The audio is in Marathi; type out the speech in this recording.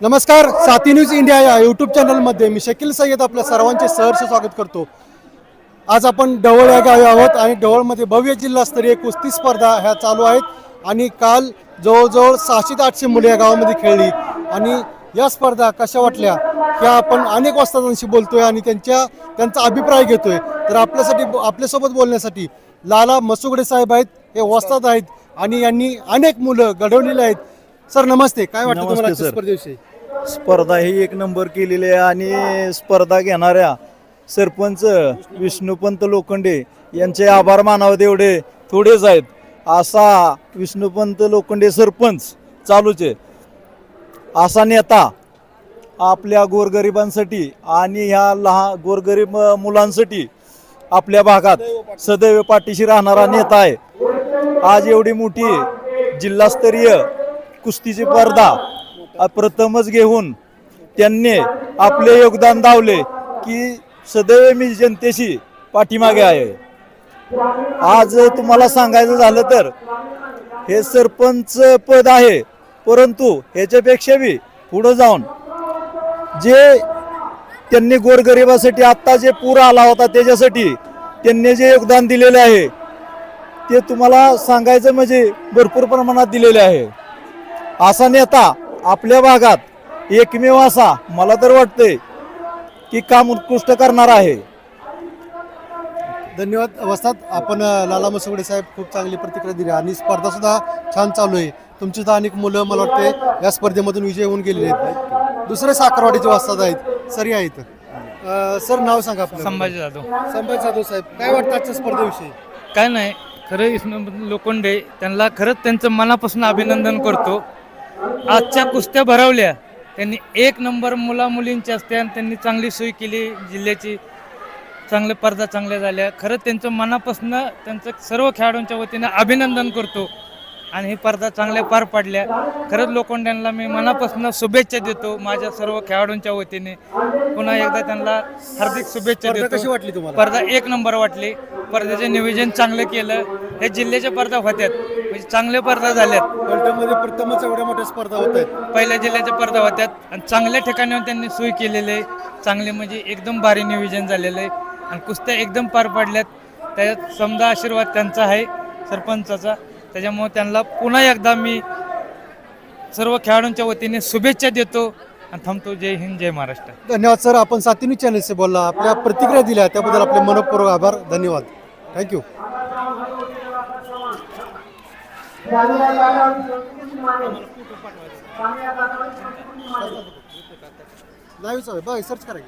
नमस्कार साथी न्यूज इंडिया या यूट्यूब चॅनलमध्ये मी शकील सय्यद आपल्या सर्वांचे सहर्ष स्वागत करतो. आज आपण ढवळ या गावी आहोत आणि ढवळमध्ये भव्य जिल्हास्तरीय कुस्ती स्पर्धा ह्या चालू आहेत आणि काल जवळजवळ सहाशे ते आठशे मुले या गावामध्ये खेळली. आणि या स्पर्धा कशा वाटल्या ह्या आपण अनेक वस्तादांशी बोलतोय आणि त्यांच्या त्यांचा अभिप्राय घेतोय. तर आपल्यासाठी आपल्यासोबत बोलण्यासाठी लाला मसुगडे साहेब आहेत हे वस्ताद आहेत आणि यांनी अनेक मुलं घडवलेली आहेत. सर नमस्ते. काय वाटतं नमस्ते, तुम्हाला आजच्या सर. स्पर्धेविषयी? स्पर्धा ही एक नंबर केलेली आहे आणि स्पर्धा घेणाऱ्या सरपंच विष्णुपंत लोखंडे यांचे आभार मानावे तेवढे थोडेच आहेत. असा विष्णुपंत लोखंडे सरपंच चालूच आहे. असा नेता आपल्या गोरगरिबांसाठी आणि ह्या लहान गोरगरीब अ, मुलांसाठी आपल्या भागात सदैव पाठीशी राहणारा नेता आहे. आज एवढी मोठी जिल्हास्तरीय कुस्तीची स्पर्धा प्रथमच घेऊन त्यांनी आपले योगदान दावले की सदैव मी जनतेशी पाठीमागे आहे. आज तुम्हाला सांगायचं झालं तर हे सरपंच पद आहे परंतु ह्याच्यापेक्षा बी पुढं जाऊन जे त्यांनी गोरगरिबासाठी आत्ता जे पूर आला होता त्याच्यासाठी त्यांनी जे योगदान दिलेले आहे ते तुम्हाला सांगायचं म्हणजे भरपूर प्रमाणात दिलेले आहे. असा नेता आपल्या भागात एकमेव असा मला तर वाटतंय की काम उत्कृष्ट करणार आहे. धन्यवाद. वस्तात आपण लाला मसुगडे साहेब खूप चांगली प्रतिक्रिया दिली आणि स्पर्धा सुद्धा छान चालू आहे. तुमची सुद्धा अनेक मुलं मला वाटते या स्पर्धेमधून विजय होऊन गेलेले आहेत. दुसरे साखरवाडीचे वस्तात आहेत. सरी आहेत सर नाव सांगा आपलं संभाजी जाधव. संभाजी जाधव साहेब काय वाटतं आजच्या स्पर्धेविषयी? काय नाही खरं लोखंडे त्यांना खरंच त्यांचं मनापासून अभिनंदन करतो. आजच्या कुस्त्या भरवल्या. त्यांनी एक नंबर मुला मुलींच्या असत्या आणि त्यांनी चांगली सोय केली. जिल्ह्याची चांगल्या स्पर्धा चांगल्या झाल्या. खरंच त्यांचं मनापासून त्यांचं सर्व खेळाडूंच्या वतीने अभिनंदन करतो. आणि ही स्पर्धा चांगल्या पार पाडल्या. खरंच लोखंड्यांना मी मनापासून शुभेच्छा देतो माझ्या सर्व खेळाडूंच्या वतीने. पुन्हा एकदा त्यांना हार्दिक शुभेच्छा देतो. कशी वाटली तुम्हाला? स्पर्धा एक नंबर वाटली. स्पर्धेचे नियोजन चांगलं केलं. हे जिल्ह्याच्या स्पर्धा होत्यात म्हणजे चांगल्या स्पर्धा झाल्यात वर्ल्डमध्ये प्रथमच एवढ्या मोठ्या स्पर्धा होत आहेत. पहिल्या जिल्ह्याच्या स्पर्धा होत्यात आणि चांगल्या ठिकाणी त्यांनी सोय केलेली आहे. चांगले म्हणजे एकदम भारी नियोजन झालेलं आहे. आणि कुस्त्या एकदम पार पाडल्यात. त्याच्यात समजा आशीर्वाद त्यांचा आहे सरपंचाचा. त्याच्यामुळे त्यांना पुन्हा एकदा मी सर्व खेळाडूंच्या वतीने शुभेच्छा देतो आणि थांबतो. जय हिंद जय महाराष्ट्र. धन्यवाद सर. आपण सातिनी चॅनलशी बोलला. आपल्या प्रतिक्रिया दिल्या. त्याबद्दल आपले मनपूर्वक आभार. धन्यवाद. थँक्यू लाईव्ह बघ सर्च करा